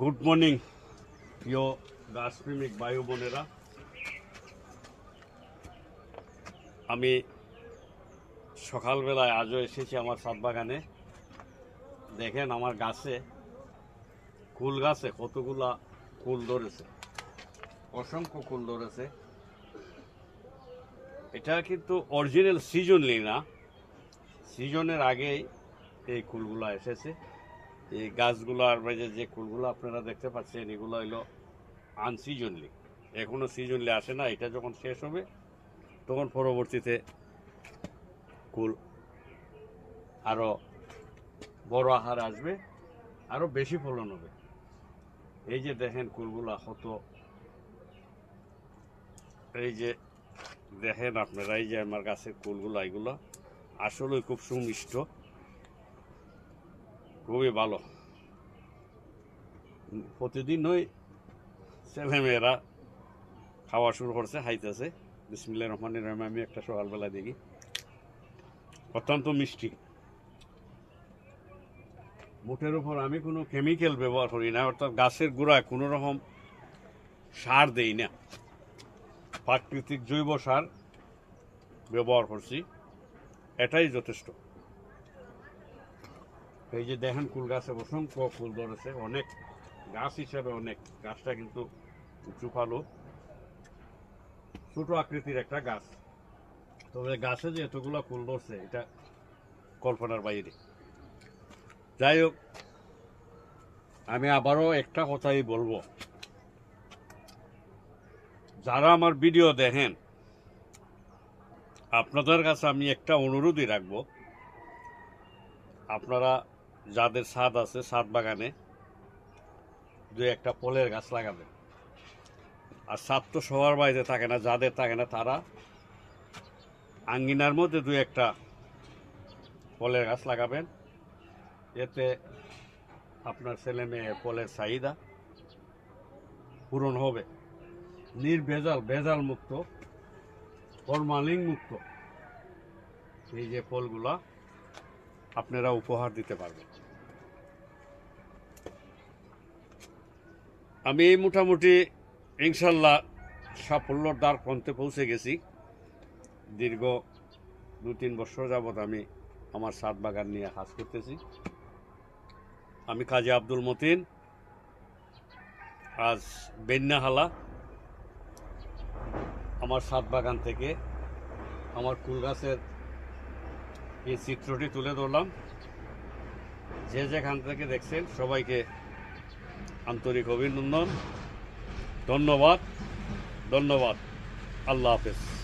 Good morning প্রিয় গাছপ্রেমিক বায়ু বোনেরা আমি সকালবেলায় আজও এসেছি আমার সাত বাগানে দেখেন আমার গাছে, কুল গাছে কতগুলা কুল ধরেছে। অসংখ্য কুল ধরেছে। এটা কিন্তু অরিজিনাল সিজনলি না। সিজনের আগেই এই কুলগুলো এসেছে। এই গাছগুলার মাঝে যে কুলগুলো আপনারা দেখতে পাচ্ছেন, এগুলো হলো আনসিজনলি এখনও সিজনলি আসে না, এটা যখন শেষ হবে, তখন পরবর্তীতে কুল আরও বড় আহার আসবে আরও বেশি ফলন হবে। এই যে দেখেন কুলগুলা কত, এই যে দেখেন আপনারা, এই যে আমার গাছের কুলগুলো, এগুলো আসলে খুব সুমিষ্ট। খুবই ভালো। প্রতিদিন প্রতিদিনই ছেলেমেয়েরা খাওয়া শুরু করছে, খাইতেছে। বিসমিল্লা রহমান রহমান আমি একটা সকালবেলা দেখি। অত্যন্ত মিষ্টি। মুঠের উপর আমি কোনো কেমিক্যাল ব্যবহার করি না, অর্থাৎ গাছের গোড়ায় কোনো রকম সার দেই না। প্রাকৃতিক জৈব সার ব্যবহার করছি। এটাই যথেষ্ট। এই যে দেখেন কুল গাছে অসংখ্য ফুল ধরেছে, অনেক গাছ হিসাবে অনেক। গাছটা কিন্তু উঁচু ফালো ছোট আকৃতির একটা গাছ। তবে গাছে যে এতগুলো ফুল ধরছে, এটা কল্পনার বাইরে। যাই হোক, আমি আবারও একটা কথাই বলব। যারা আমার ভিডিও দেখেন, আপনাদের কাছে আমি একটা অনুরোধই রাখব। আপনারা যাদের ছাদ আছে, ছাদ বাগানে দু একটা ফলের গাছ লাগাবেন আর ছাদ তো সবার বাড়িতে থাকে না, যাদের থাকে না তারা আঙ্গিনার মধ্যে দু একটা ফলের গাছ লাগাবেন। এতে আপনার ছেলে মেয়ে ফলের চাহিদা পূরণ হবে। নির্ভেজাল, ভেজাল মুক্ত, ফরমালিন মুক্ত। এই যে ফলগুলা আপনারা উপহার দিতে পারবেন। আমি মোটামুটি ইনশাল্লাহ সাফল্যর দ্বার প্রান্তে পৌঁছে গেছি। দীর্ঘ দু তিন বছর যাবৎ আমি আমার সাত বাগান নিয়ে কাজ করতেছি। আমি কাজী আব্দুল মতিন, আজ বেন্যাহালা আমার সাত বাগান থেকে আমার কুল গাছের এই চিত্রটি তুলে ধরলাম। যে যেখান থেকে দেখছেন, সবাইকে আন্তরিক অভিনন্দন, ধন্যবাদ ধন্যবাদ। আল্লাহ হাফেজ।